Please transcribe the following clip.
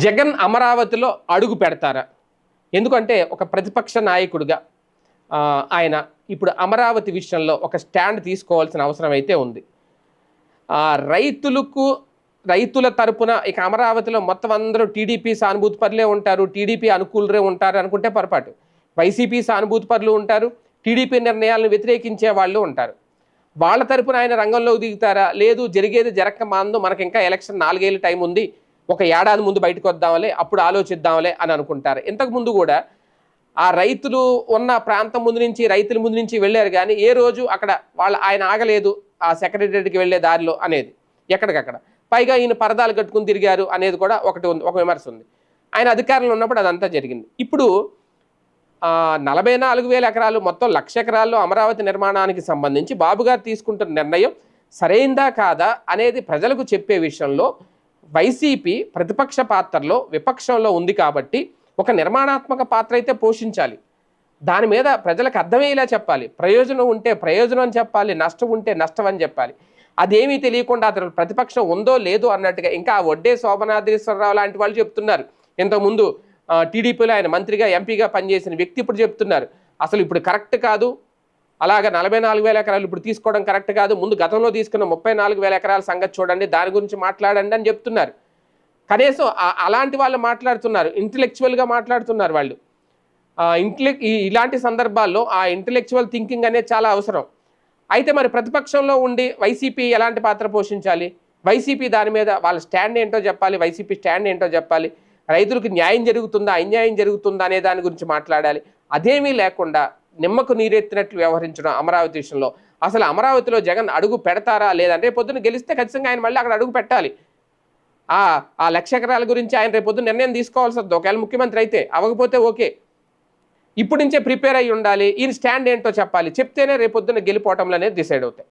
జగన్ అమరావతిలో అడుగు పెడతారా? ఎందుకంటే ఒక ప్రతిపక్ష నాయకుడిగా ఆయన ఇప్పుడు అమరావతి విషయంలో ఒక స్టాండ్ తీసుకోవాల్సిన అవసరం అయితే ఉంది. రైతులకు రైతుల తరపున ఇక అమరావతిలో మొత్తం అందరూ టీడీపీ సానుభూతి పరులే ఉంటారు టీడీపీ అనుకూలరే ఉంటారు అనుకుంటే పొరపాటు. వైసీపీ సానుభూతి పరులు ఉంటారు టీడీపీ నిర్ణయాలను వ్యతిరేకించే వాళ్ళు ఉంటారు. వాళ్ళ తరపున ఆయన రంగంలోకి దిగుతారా? లేదు జరిగేది జరగక మాందు మనకి ఇంకా ఎలక్షన్ నాలుగేళ్ళు టైం ఉంది ఒక ఏడాది ముందు బయటకు వద్దాంలే అప్పుడు ఆలోచిద్దాంలే అని అనుకుంటారు. ఇంతకు ముందు కూడా ఆ రైతులు ఉన్న ప్రాంతం ముందు నుంచి రైతుల ముందు నుంచి వెళ్ళారు కానీ ఏ రోజు అక్కడ వాళ్ళ ఆయన ఆగలేదు ఆ సెక్రటరీకి వెళ్ళే దారిలో అనేది ఎక్కడికక్కడ. పైగా ఈయన పరదాలు కట్టుకుని తిరిగారు అనేది కూడా ఒకటి ఉంది ఒక విమర్శ ఉంది. ఆయన అధికారంలో ఉన్నప్పుడు అదంతా జరిగింది. ఇప్పుడు నలభై నాలుగు వేల ఎకరాలు మొత్తం లక్ష ఎకరాల్లో అమరావతి నిర్మాణానికి సంబంధించి బాబు గారు తీసుకుంటున్న నిర్ణయం సరైందా కాదా అనేది ప్రజలకు చెప్పే విషయంలో వైసీపీ ప్రతిపక్ష పాత్రలో విపక్షంలో ఉంది కాబట్టి ఒక నిర్మాణాత్మక పాత్ర అయితే పోషించాలి. దాని మీద ప్రజలకు అర్థమయ్యేలా చెప్పాలి. ప్రయోజనం ఉంటే ప్రయోజనం అని చెప్పాలి. నష్టం ఉంటే నష్టం అని చెప్పాలి. అదేమీ తెలియకుండా అతను ప్రతిపక్షం ఉందో లేదో అన్నట్టుగా ఇంకా వడ్డే శోభనాద్రీశ్వరరావు లాంటి వాళ్ళు చెప్తున్నారు. ఇంతకుముందు టీడీపీలో ఆయన మంత్రిగా ఎంపీగా పనిచేసిన వ్యక్తి ఇప్పుడు చెప్తున్నారు. అసలు ఇప్పుడు కరెక్ట్ కాదు. అలాగ నలభై నాలుగు వేల ఎకరాలు ఇప్పుడు తీసుకోవడం కరెక్ట్ కాదు. ముందు గతంలో తీసుకున్న ముప్పై నాలుగు వేల ఎకరాల సంగతి చూడండి. దాని గురించి మాట్లాడండి అని చెప్తున్నారు. కనీసం అలాంటి వాళ్ళు మాట్లాడుతున్నారు. ఇంటలెక్చువల్గా మాట్లాడుతున్నారు వాళ్ళు. ఇంటలెక్ ఈ ఇలాంటి సందర్భాల్లో ఆ ఇంటలెక్చువల్ థింకింగ్ అనేది చాలా అవసరం. అయితే మరి ప్రతిపక్షంలో ఉండి వైసీపీ ఎలాంటి పాత్ర పోషించాలి? వైసీపీ దాని మీద వాళ్ళ స్టాండ్ ఏంటో చెప్పాలి? వైసీపీ స్టాండ్ ఏంటో చెప్పాలి? రైతులకు న్యాయం జరుగుతుందా? అన్యాయం జరుగుతుందా అనే దాని గురించి మాట్లాడాలి. అదేమీ లేకుండా నిమ్మకు నీరెత్తినట్లు వ్యవహరించడం అమరావతి విషయంలో. అసలు అమరావతిలో జగన్ అడుగు పెడతారా లేదంటే పొద్దున్న గెలిస్తే ఖచ్చితంగా ఆయన మళ్ళీ అక్కడ అడుగు పెట్టాలి. ఆ ఆ లక్ష ఎకరాల గురించి ఆయన రేపు పొద్దున్న నిర్ణయం తీసుకోవాల్సి వద్దు ఒకవేళ ముఖ్యమంత్రి అయితే అవ్వకపోతే ఓకే. ఇప్పుడు నుంచే ప్రిపేర్ అయ్యి ఉండాలి. ఈయన స్టాండ్ ఏంటో చెప్పాలి. చెప్తేనే రేపొద్దున గెలిపోవటంలో అనేది డిసైడ్ అవుతాయి.